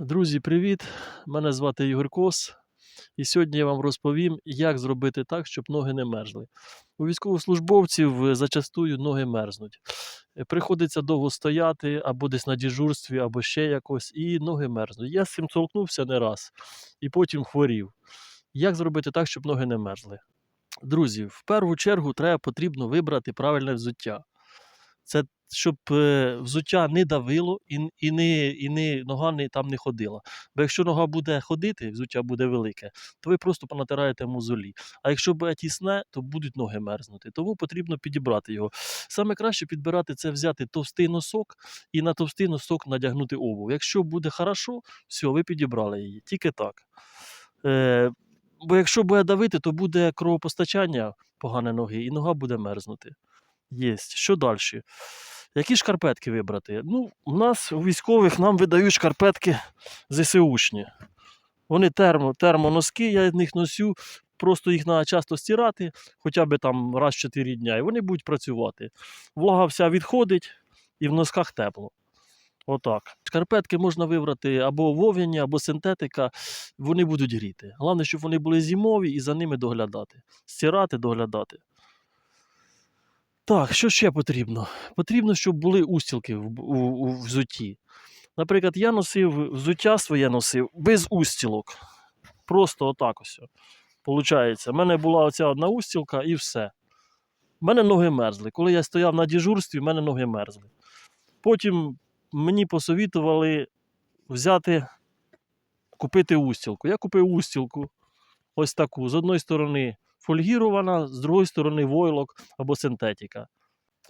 Друзі, привіт! Мене звати Ігор Кос. І сьогодні я вам розповім, як зробити так, щоб ноги не мерзли. У військовослужбовців е, зачастую ноги мерзнуть. Е, Приходиться довго стояти або десь на дежурстві, або ще якось, і ноги мерзнуть. Я з цим толкнувся не раз і потім хворів. Як зробити так, щоб ноги не мерзли? Друзі, в першу чергу треба потрібно вибрати правильне взуття. Це щоб е, взуття не давило і, і, не, і не, нога не, там не ходила. Бо якщо нога буде ходити, взуття буде велике, то ви просто понатираєте мозолі. А якщо буде тісне, то будуть ноги мерзнути. Тому потрібно підібрати його. Саме краще підбирати це взяти товстий носок і на товстий носок надягнути обув. Якщо буде хорошо, все, ви підібрали її. Тільки так. Е, бо якщо буде давити, то буде кровопостачання погане ноги, і нога буде мерзнути. Єсть. Що далі? Які шкарпетки вибрати? Ну, у нас у військових нам видають шкарпетки ЗСУшні. Вони термо, термоноски, я них носю, просто їх треба часто стирати, хоча б там раз в 4 дня, і вони будуть працювати. Влага вся відходить і в носках тепло. Отак. Шкарпетки можна вибрати або вов'яні, або синтетика, вони будуть гріти. Головне, щоб вони були зимові і за ними доглядати. Стирати, доглядати. Так, що ще потрібно? Потрібно, щоб були устілки в, у, у взутті. Наприклад, я носив взуття своє носив без устілок. Просто отак ось. Получається, в мене була оця одна устілка і все. У мене ноги мерзли. Коли я стояв на дежурстві, в мене ноги мерзли. Потім мені посовітували взяти, купити устілку. Я купив устілку, ось таку. З одної сторони фольгірована, з другої сторони войлок або синтетика.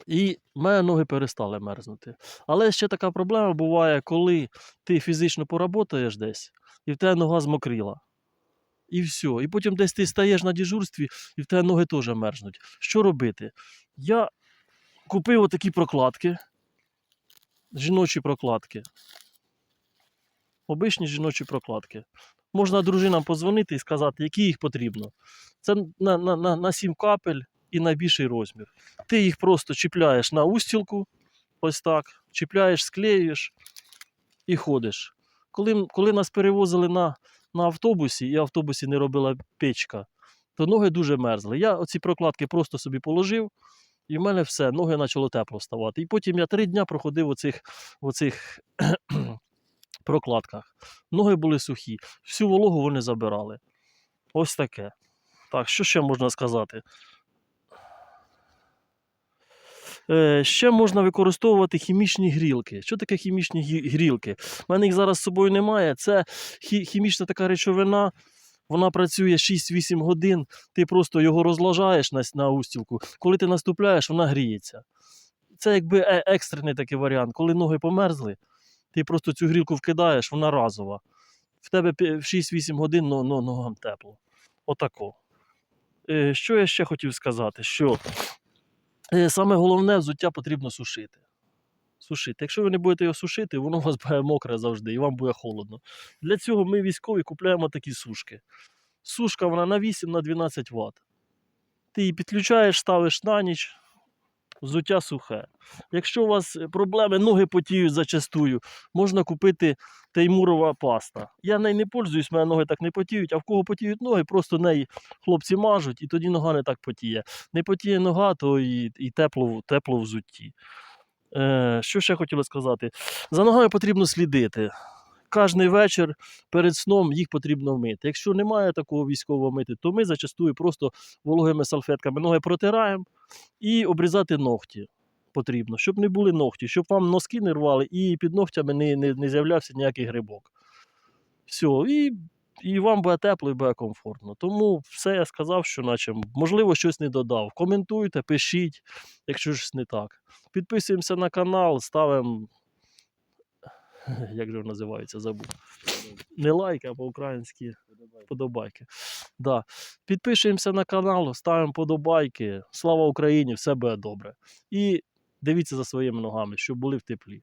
І мене ноги перестали мерзнути. Але ще така проблема буває, коли ти фізично поработаєш десь, і в тебе нога змокріла. І все. І потім десь ти стаєш на дежурстві, і в тебе ноги теж мерзнуть. Що робити? Я купив отакі прокладки, жіночі прокладки. Обичні жіночі прокладки. Можна дружинам подзвонити і сказати, які їх потрібно. Це на, на, на, на 7 капель і найбільший розмір. Ти їх просто чіпляєш на устілку, ось так, чіпляєш, склеюєш і ходиш. Коли, коли нас перевозили на, на автобусі, і автобусі не робила печка, то ноги дуже мерзли. Я оці прокладки просто собі положив, і в мене все, ноги почало тепло ставати. І потім я три дня проходив оцих, оцих прокладках. Ноги були сухі, всю вологу вони забирали. Ось таке. Так, що ще можна сказати? Е, ще можна використовувати хімічні грілки. Що таке хімічні грілки? У мене їх зараз з собою немає. Це хі- хімічна така речовина. Вона працює 6-8 годин, ти просто його розложаєш на, на устілку. Коли ти наступляєш, вона гріється. Це якби е- екстрений такий варіант. Коли ноги померзли, ти просто цю грілку вкидаєш, вона разова. В тебе 6-8 годин но, но, ногам тепло. Отако. Е, що я ще хотів сказати? Що е, саме головне взуття потрібно сушити. Сушити. Якщо ви не будете його сушити, воно у вас буде мокре завжди і вам буде холодно. Для цього ми військові купуємо такі сушки. Сушка вона на 8 на 12 Вт. Ти її підключаєш, ставиш на ніч, взуття сухе. Якщо у вас е, проблеми, ноги потіють зачастую, можна купити теймурова паста. Я нею не пользуюсь, мене ноги так не потіють, а в кого потіють ноги, просто неї хлопці мажуть, і тоді нога не так потіє. Не потіє нога, то і, і тепло, тепло взутті. Е, що ще хотіла сказати? За ногами потрібно слідити. Кожний вечір перед сном їх потрібно мити. Якщо немає такого військового мити, то ми зачастую просто вологими салфетками ноги протираємо і обрізати ногті потрібно, щоб не були ногті, щоб вам носки не рвали і під ногтями не, не, не з'являвся ніякий грибок. Все, і, і вам буде тепло і буде комфортно. Тому все я сказав, що наче, можливо, щось не додав. Коментуйте, пишіть, якщо щось не так. Підписуємося на канал, ставимо. Як же називається, забув. Не лайки, а по-українськи подобайки. Да. Підпишемося на канал, ставимо подобайки. Слава Україні! Все буде добре. І дивіться за своїми ногами, щоб були в теплі.